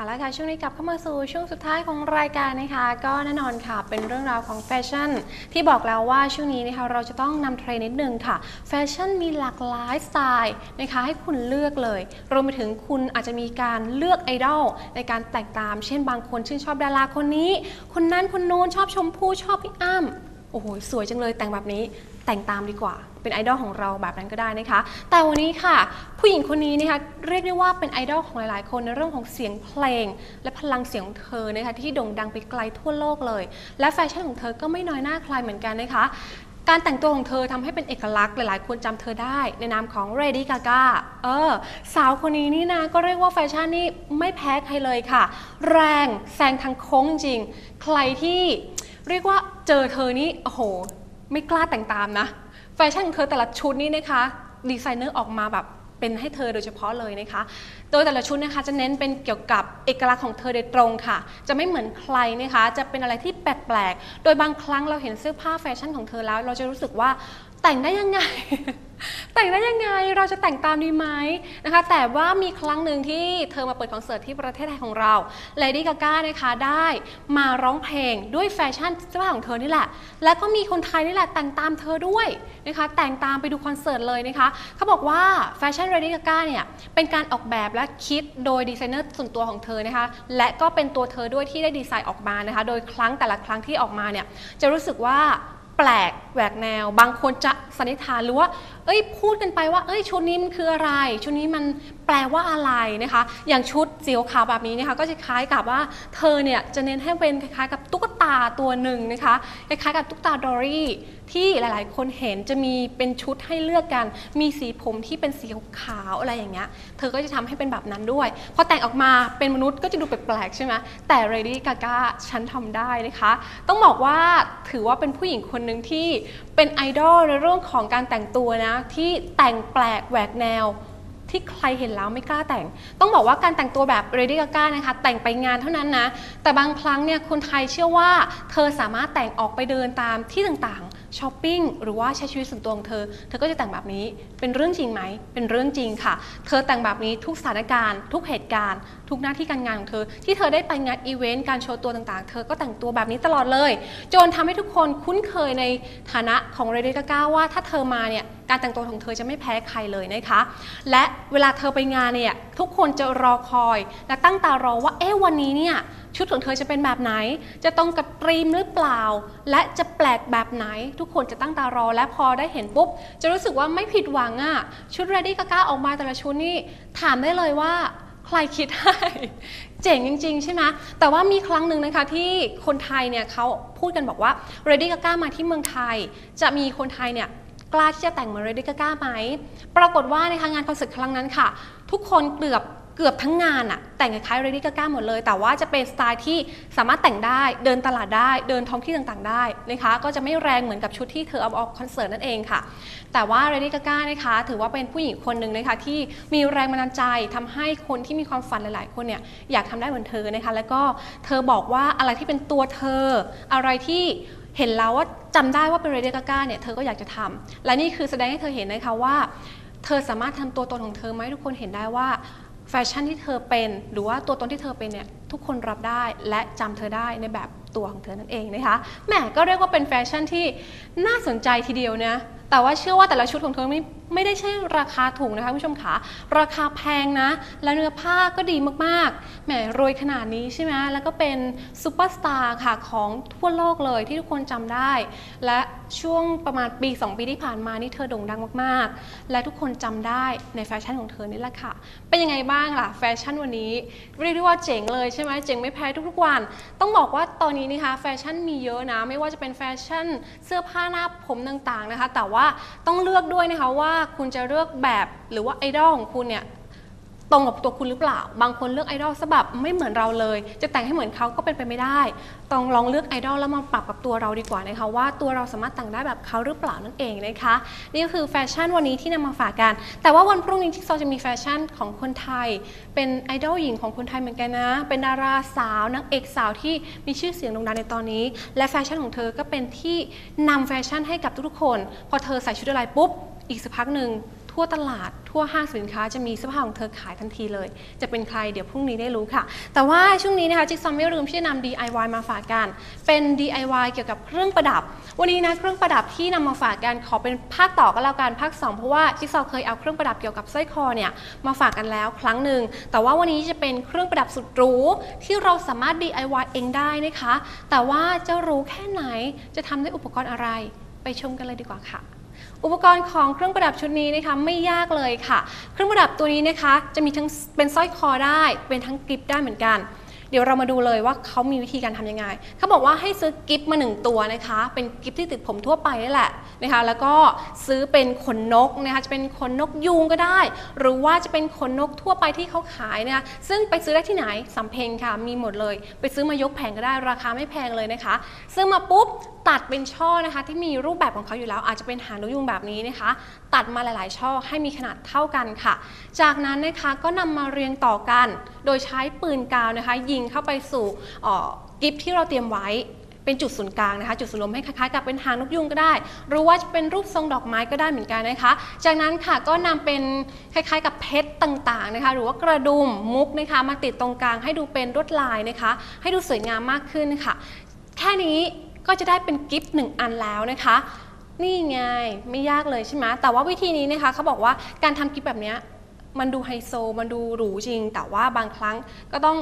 เอาละค่ะช่วงนี้กลับเข้ามาสู่ช่วงสุดท้ายของรายการนะคะ ก็แน่นอนค่ะเป็นเรื่องราวของแฟชั่น ที่บอกแล้วว่าช่วงนี้นะคะเราจะต้องนำเทรนด์นิดนึงค่ะ แฟชั่นมีหลากหลายสไตล์นะคะให้คุณเลือกเลย รวมไปถึงคุณอาจจะมีการเลือกไอดอลในการแต่งตาม เช่นบางคนชื่นชอบดาราคนนี้ คนนั้นคนโน้นชอบชมพู่ชอบพี่อ้ำโอ้โหสวยจังเลยแต่งแบบนี้ แต่งตามดีกว่า เป็นไอดอลของเราแบบนั้นก็ได้นะคะ แต่วันนี้ค่ะ ผู้หญิงคนนี้นะคะเรียกได้ว่าเป็นไอดอลของหลายๆ คนในเรื่องของเสียงเพลง และพลังเสียงของเธอนะคะที่โด่งดังไปไกลทั่วโลกเลย และแฟชั่นของเธอก็ไม่น้อยหน้าใครเหมือนกันนะคะ การแต่งตัวของเธอทำให้เป็นเอกลักษณ์หลายๆ คนจำเธอได้ ในนามของ Lady Gaga เออ สาวคนนี้นี่นะก็เรียกว่าแฟชั่นนี่ไม่แพ้ใครเลยค่ะ แรงแซงทางโค้งจริง ใครที่เรียกว่าเจอเธอนี่โอ้โห ไม่กล้าแต่งตามนะ แฟชั่นของเธอแต่ละชุดนี่นะคะดีไซเนอร์ออกมาแบบเป็นให้เธอโดยเฉพาะเลยนะคะ โดยแต่ละชุดนะคะจะเน้นเป็นเกี่ยวกับเอกลักษณ์ของเธอโดยตรงค่ะ จะไม่เหมือนใครนะคะ จะเป็นอะไรที่แปลกๆ โดยบางครั้งเราเห็นเสื้อผ้าแฟชั่นของเธอแล้ว เราจะรู้สึกว่า แต่งได้ยังไง แต่งได้ยังไงเราจะแต่งตามดีไหมนะคะ แต่ว่ามีครั้งหนึ่งที่เธอมาเปิดคอนเสิร์ตที่ประเทศไทยของเรา Lady Gaga นะคะได้มาร้องเพลงด้วยแฟชั่นเสื้อผ้าของเธอนี่แหละ และก็มีคนไทยนี่แหละแต่งตามเธอด้วยนะคะ แต่งตามไปดูคอนเสิร์ตเลยนะคะ เขาบอกว่าแฟชั่น Lady Gaga เนี่ยเป็นการออกแบบและคิดโดยดีไซเนอร์ส่วนตัวของเธอนะคะ และก็เป็นตัวเธอด้วยที่ได้ดีไซน์ออกมานะคะ โดยครั้งแต่ละครั้งที่ออกมาเนี่ยจะรู้สึกว่า แปลกแหวกแนว บางคนจะสันนิษฐานหรือว่า เอ้ย พูดกันไปว่า เอ้ยชุดนี้มันคืออะไร ชุดนี้มัน แปลว่าอะไรนะคะ อย่างชุดสีขาวแบบนี้นะคะก็จะคล้ายกับว่าเธอเนี่ยจะเน้นให้เป็นคล้ายๆ กับตุ๊กตาตัวหนึ่งนะคะคล้ายๆกับตุ๊กตาดอรี่ที่หลายๆ คนเห็นจะมีเป็นชุดให้เลือกกัน มีสีผมที่เป็นสีขาวอะไรอย่างเงี้ยเธอก็จะทำให้เป็นแบบนั้นด้วย พอแต่งออกมาเป็นมนุษย์ก็จะดูแปลกๆใช่ไหมแต่ Lady Gaga ฉันทำได้นะคะ ต้องบอกว่าถือว่าเป็นผู้หญิงคนหนึ่งที่เป็นไอดอลในเรื่องของการแต่งตัวนะที่แต่งแปลกแหวกแนว ที่ใครเห็นแล้วไม่กล้าแต่ง ต้องบอกว่าการแต่งตัวแบบ Lady Gaga นะคะ แต่งไปงานเท่านั้นนะ แต่บางครั้งเนี่ยคนไทยเชื่อว่า เธอสามารถแต่งออกไปเดินตามที่ต่างๆช้อปปิ้งหรือว่าใช้ชีวิตส่วนตัวของเธอ เธอก็จะแต่งแบบนี้เป็นเรื่องจริงไหม เป็นเรื่องจริงค่ะ เธอแต่งแบบนี้ทุกสถานการณ์ ทุกเหตุการณ์ ทุกหน้าที่การงานของเธอ ที่เธอได้ไปงานอีเวนต์การโชว์ตัวต่างๆ เธอก็แต่งตัวแบบนี้ตลอดเลย จนทำให้ทุกคนคุ้นเคยในฐานะของ Lady Gaga ว่าถ้าเธอมาเนี่ย การแต่งตัวของเธอจะไม่แพ้ใครเลยนะคะ และเวลาเธอไปงานเนี่ยทุกคนจะรอคอย และตั้งตารอว่าเอ๊ะวันนี้เนี่ยชุดของเธอจะเป็นแบบไหน จะตรงกับตรีมหรือเปล่า และจะแปลกแบบไหน ทุกคนจะตั้งตารอ และพอได้เห็นปุ๊บ จะรู้สึกว่าไม่ผิดหวังอะชุด Ready Gaga ออกมาแต่ละชุดนี่ ถามได้เลยว่าใครคิดให้ เจ๋งจริง ๆ ใช่ไหมแต่ว่ามีครั้งหนึ่งนะคะที่คนไทยเนี่ยเขาพูดกันบอกว่า Ready Gaga มาที่เมืองไทย จะมีคนไทยเนี่ย กล้าที่จะแต่งมือน Lady Gaga ไหม ปรากฏว่าในะคะงานคอนเสิร์ตครั้งนั้นค่ะ ทุกคนเกือบเกือบทั้งงานอะแต่งคล้าย Lady Gaga หมดเลย แต่ว่าจะเป็นสไตล์ที่สามารถแต่งได้เดินตลาดได้เดินท้องที่ต่างๆ ได้นะคะ ก็จะไม่แรงเหมือนกับชุดที่เธอเอาออกคอนเสิร์ตนั่นเองค่ะ แต่ว่า Lady Gaga นะคะ ถือว่าเป็นผู้หญิงคนหนึ่งนะคะที่มีแรงบันดาลใจทำให้คนที่มีความฝันหลาย ๆ คนเนี่ยอยากทำได้เหมือนเธอนะคะ แล้วก็เธอบอกว่าอะไรที่เป็นตัวเธออะไรที่ เห็นแล้วว่าจำได้ว่าเป็นเรเดียกาก้าเนี่ยเธอก็อยากจะทำและนี่คือแสดงให้เธอเห็นนะคะว่า เธอสามารถทำตัวตนของเธอไหมทุกคนเห็นได้ว่าแฟชั่นที่เธอเป็น หรือว่าตัวตนที่เธอเป็นเนี่ยทุกคนรับได้และจำเธอได้ในแบบตัวของเธอนั่นเองนะคะแหมก็เรียกว่าเป็นแฟชั่นที่น่าสนใจทีเดียวนะแต่ว่าเชื่อว่าแต่ละชุดของเธอไม่ ไม่ได้ใช่ราคาถูกนะคะคุณผู้ชมคะราคาแพงนะ และเนื้อผ้าก็ดีมากๆแหมรวยขนาดนี้ใช่ไหมแล้วก็เป็นซูเปอร์สตาร์ค่ะของทั่วโลกเลยที่ทุกคนจำได้ และช่วงประมาณปี 2 ปีที่ผ่านมานี่เธอโด่งดังมากๆ และทุกคนจำได้ในแฟชั่นของเธอนี่แหละค่ะ เป็นยังไงบ้างล่ะแฟชั่นวันนี้เรียกได้ว่าเจ๋งเลยใช่ไหมเจ๋งไม่แพ้ทุกๆวัน ต้องบอกว่าตอนนี้นะคะแฟชั่นมีเยอะนะ ไม่ว่าจะเป็นแฟชั่นเสื้อผ้าหน้าผมต่างๆนะคะ แต่ว่าต้องเลือกด้วยนะคะว่าคุณจะเลือกแบบหรือว่าไอดอลของคุณเนี่ยตรงกับตัวคุณหรือเปล่า บางคนเลือกไอดอลซะแบบไม่เหมือนเราเลย จะแต่งให้เหมือนเขาก็เป็นไปไม่ได้ ต้องลองเลือกไอดอลแล้วมาปรับกับตัวเราดีกว่านะคะว่าตัวเราสามารถแต่งได้แบบเขาหรือเปล่านั่นเองนะคะ นี่ก็คือแฟชั่นวันนี้ที่นำมาฝากกัน แต่ว่าวันพรุ่งนี้ที่เราจะมีแฟชั่นของคนไทย เป็นไอดอลหญิงของคนไทยเหมือนกันนะ เป็นดาราสาวนางเอกสาวที่มีชื่อเสียงโด่งดังในตอนนี้ และแฟชั่นของเธอก็เป็นที่นำแฟชั่นให้กับทุกๆคน พอเธอใส่ชุดอะไรปุ๊บ อีกสักพักหนึ่งทั่วตลาดทั่วห้างสินค้าจะมีเสื้อผ้าของเธอขายทันทีเลย จะเป็นใครเดี๋ยวพรุ่งนี้ได้รู้ค่ะ แต่ว่าช่วงนี้นะคะจิ๊กซอว์ไม่ลืมที่จะนำ DIY มาฝากกัน เป็น DIY เกี่ยวกับเครื่องประดับ วันนี้นะเครื่องประดับที่นำมาฝากกันขอเป็นภาคต่อก็แล้วกันภาค 2 เพราะว่าจิ๊กซอว์เคยเอาเครื่องประดับเกี่ยวกับสร้อยคอเนี่ยมาฝากกันแล้วครั้งหนึ่งแต่ว่าวันนี้จะเป็นเครื่องประดับสุดหรูที่เราสามารถ DIY เองได้นะคะ แต่ว่าจะรู้แค่ไหนจะทำด้วยอุปกรณ์อะไร ไปชมกันเลยดีกว่าค่ะ อุปกรณ์ของเครื่องประดับชุดนี้นะคะไม่ยากเลยค่ะ เครื่องประดับตัวนี้นะคะ จะมีทั้งเป็นสร้อยคอได้ เป็นทั้งกริปได้เหมือนกัน เดี๋ยวเรามาดูเลยว่าเขามีวิธีการทำยังไง เขาบอกว่าให้ซื้อกิฟมาหนึ่งตัวนะคะ เป็นกิฟที่ติดผมทั่วไปนี่แหละนะคะ แล้วก็ซื้อเป็นขนนกนะคะจะเป็นขนนกยูงก็ได้ หรือว่าจะเป็นขนนกทั่วไปที่เขาขายนะคะซึ่งไปซื้อได้ที่ไหนสำเพ็งค่ะมีหมดเลย ไปซื้อมายกแผงก็ได้ราคาไม่แพงเลยนะคะ ซื้อมาปุ๊บ ตัดเป็นช่อนะคะ ที่มีรูปแบบของเขาอยู่แล้ว อาจจะเป็นหางนกยูงแบบนี้นะคะ ตัดมาหลาย ๆ ช่อให้มีขนาดเท่ากันค่ะ จากนั้นนะคะก็นำมาเรียงต่อกัน โดยใช้ปืนกาวนะคะ ยิงเข้าไปสู่กิฟที่เราเตรียมไว้เป็นจุดศูนย์กลางนะคะ จุดศูนย์รวมให้คล้ายๆกับเป็นหางนกยุงก็ได้ หรือว่าจะเป็นรูปทรงดอกไม้ก็ได้เหมือนกันนะคะ จากนั้นค่ะก็นำเป็นคล้ายๆ กับเพชรต่างๆนะคะ หรือว่ากระดุมมุกนะคะ มาติดตรงกลางให้ดูเป็นลวดลายนะคะ ให้ดูสวยงามมากขึ้นค่ะ แค่นี้ ก็จะได้เป็นกิฟต์หนึ่งอันแล้วนะคะ นี่ไงไม่ยากเลยใช่ไหมแต่ว่าวิธีนี้นะคะเขาบอกว่าการทำกิฟต์แบบนี้มันดูไฮโซ มันดูหรูจริง แต่ว่าบางครั้งก็ต้อง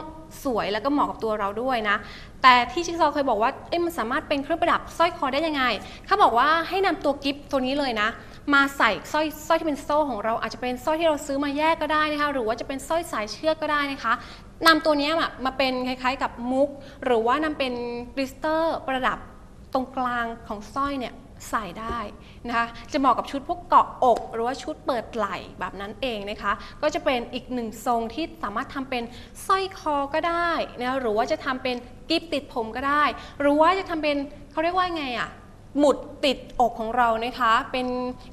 สวยแล้วก็เหมาะกับตัวเราด้วยนะ แต่ที่ชิคซอเคยบอกว่า เอ๊ะมันสามารถเป็นเครื่องประดับสร้อยคอได้ยังไง เขาบอกว่าให้นำตัวกิฟต์ตัวนี้เลยนะ มาใส่สร้อยสร้อยที่เป็นโซ่ของเราอาจจะเป็นสร้อยที่เราซื้อมาแยกก็ได้นะคะ หรือว่าจะเป็นสร้อยสายเชือกก็ได้นะคะนำตัวนี้มามาเป็นคล้ายๆ กับมุก หรือว่านำเป็นกริสเตอร์ประดับ ตรงกลางของสร้อยเนี่ยใส่ได้นะคะ จะเหมาะกับชุดพวกเกาะอก หรือว่าชุดเปิดไหล่แบบนั้นเองนะคะ ก็จะเป็นอีกหนึ่งทรงที่สามารถทำเป็นสร้อยคอก็ได้นะหรือว่าจะทำเป็นกิฟติดผมก็ได้ หรือว่าจะทำเป็นเขาเรียกว่าไงอะหมุดติดอกของเรานะคะ เป็น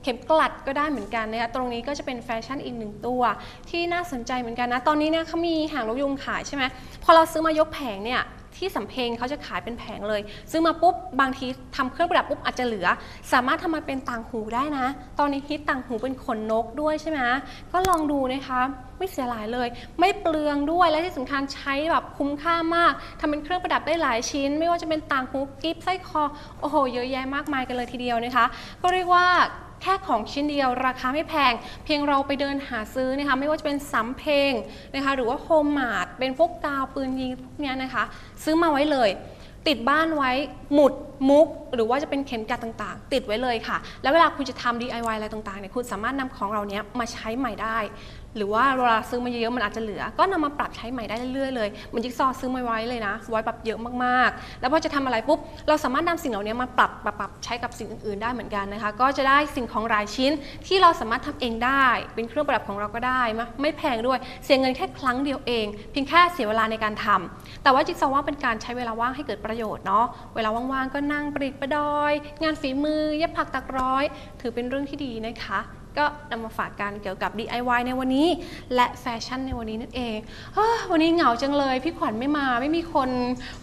เข็มกลัดก็ได้เหมือนกันนะคะ ตรงนี้ก็จะเป็นแฟชั่นอีกหนึ่งตัว ที่น่าสนใจเหมือนกันนะ ตอนนี้เนี่ยเขามีหางนกยุงขายใช่ไหมพอเราซื้อมายกแผงเนี่ย ที่สำเพ็งเขาจะขายเป็นแผงเลย ซื้อมาปุ๊บบางทีทำเครื่องประดับปุ๊บอาจจะเหลือ สามารถทำมาเป็นต่างหูได้นะ ตอนนี้ฮิตต่างหูเป็นขนนกด้วยใช่ไหมก็ลองดูนะคะไม่เสียหลายเลย ไม่เปลืองด้วยและที่สำคัญใช้แบบคุ้มค่ามากทำเป็นเครื่องประดับได้หลายชิ้น ไม่ว่าจะเป็นต่างหูกิฟต์สร้อยคอโอ้โหเยอะแยะมากมายกันเลยทีเดียวนะคะ ก็เรียกว่า ค่ของชิ้นเดียวราคาไม่แพง เพียงเราไปเดินหาซื้อนะคะไม่ว่าจะเป็นสำเพลงนะคะหรือว่าโฮมมาดเป็นพวกกาวปืนยิงพวกเนี้ยนะคะ ซื้อมาไว้เลย ติดบ้านไว้หมุดมุก หรือว่าจะเป็นเข็มกัดต่างๆ ติดไว้เลยค่ะ แล้วเวลาคุณจะทำ DIY อะไรต่างๆเนี่ยคุณสามารถนำของเราเนี้ยมาใช้ใหม่ได้ หรือว่าเวลาซื้อมาเยอะๆมันอาจจะเหลือ ก็นำมาปรับใช้ใหม่ได้เรื่อยๆเลยเหมือนจิ๊กซอว์ซื้อมาไว้เลยนะ ไว้แบบเยอะมากๆ แล้วพอจะทำอะไรปุ๊บ เราสามารถนำสิ่งเหล่านี้มาปรับปรับรบใช้กับสิ่งอื่นๆได้เหมือนกันนะคะ ก็จะได้สิ่งของหลายชิ้นที่เราสามารถทำเองได้ เป็นเครื่องประดับของเราก็ได้มะไม่แพงด้วย เสียเงินแค่ครั้งเดียวเอง เพียงแค่เสียเวลาในการทำแต่ว่าจิ๊กซอว์ว่าเป็นการใช้เวลาว่างให้เกิดประโยชน์เนาะ เวลาว่างๆก็นั่งประดิษฐ์ประดอย งานฝีมือ เย็บผักตักร้อย ถือเป็นเรื่องที่ดีนะคะ ก็นำมาฝากกันเกี่ยวกับ DIY ในวันนี้ และแฟชั่นในวันนี้นั่นเองเฮ้อวันนี้เหงาจังเลย พี่ขวัญไม่มาไม่มีคน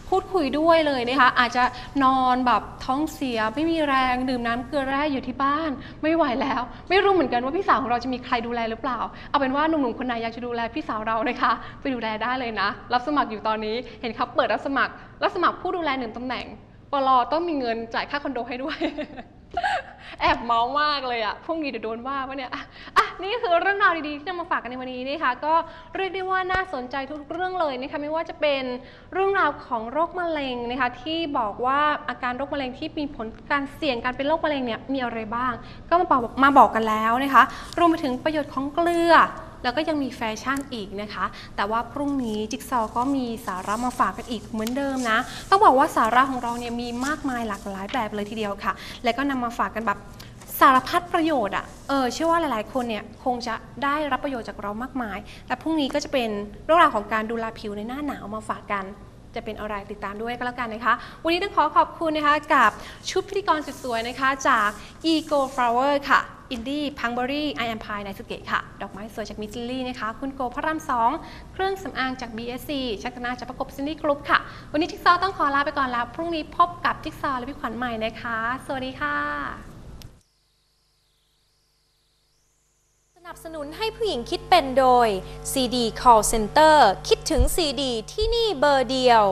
พูดคุยด้วยเลยนะคะ อาจจะนอนแบบท้องเสียไม่มีแรงดื่มน้ำเกลือแร่อยู่ที่บ้าน ไม่ไหวแล้ว ไม่รู้เหมือนกันว่าพี่สาวของเราจะมีใครดูแลหรือเปล่า เอาเป็นว่าหนุ่มๆคนไหนอยากจะดูแลพี่สาวเรานะคะ ไปดูแลได้เลยนะ รับสมัครอยู่ตอนนี้เห็นเขาเปิดรับสมัครรับสมัครผู้ดูแลหนึ่งตำแหน่งปลอต้องมีเงินจ่ายค่าคอนโดให้ด้วย แอบเมามากเลยอะพรุ่งนี้เดี๋ยวโดนว่าปะเนี่ยอะอะนี่คือเรื่องราวดีๆที่นำมาฝากกันในวันนี้นะคะ ก็เรียกได้ว่าน่าสนใจทุกเรื่องเลยนะคะไม่ว่าจะเป็นเรื่องราวของโรคมะเร็งนะคะ ที่บอกว่าอาการโรคมะเร็งที่มีผลการเสี่ยงการเป็นโรคมะเร็งเนี่ยมีอะไรบ้าง ก็มาบอกมาบอกกันแล้วนะคะ รวมไปถึงประโยชน์ของเกลือ แล้วก็ยังมีแฟชั่นอีกนะคะ แต่ว่าพรุ่งนี้จิ๊กซอวก็มีสาระมาฝากกันอีกเหมือนเดิมนะ ต้องบอกว่าสาระของเราเนี่ยมีมากมายหลากหลายแบบเลยทีเดียวค่ะ และก็นำมาฝากกันแบบสารพัดประโยชน์อะ่ะ เออ เชื่อว่าหลายๆ คนเนี่ยคงจะได้รับประโยชน์จากเรามากมาย และพรุ่งนี้ก็จะเป็นเรื่องราวของการดูแลผิวในหน้าหนาวมาฝากกัน จะเป็นอะไรติดตามด้วยก็แล้วกันนะคะ วันนี้ต้องขอขอบคุณนะคะกับชุดพิธีกรสวยๆนะคะจาก Ego Flower ค่ะ อินดี้พังเบอรี่ไอแอมพายไนสุเกะค่ะ ดอกไม้สวยจากมิจิลี่นะคะ คุณโกพระรามสองเครื่องสำอางจาก BSC ชักนาจากประกบซินดี้กรุ๊ปค่ะ วันนี้จิ๊กซอว์ต้องขอลาไปก่อนแล้ว พรุ่งนี้พบกับจิ๊กซอว์และพี่ขวัญใหม่นะคะ สวัสดีค่ะ สนับสนุนให้ผู้หญิงคิดเป็นโดย CD Call Center คิดถึง CD ที่นี่เบอร์เดียว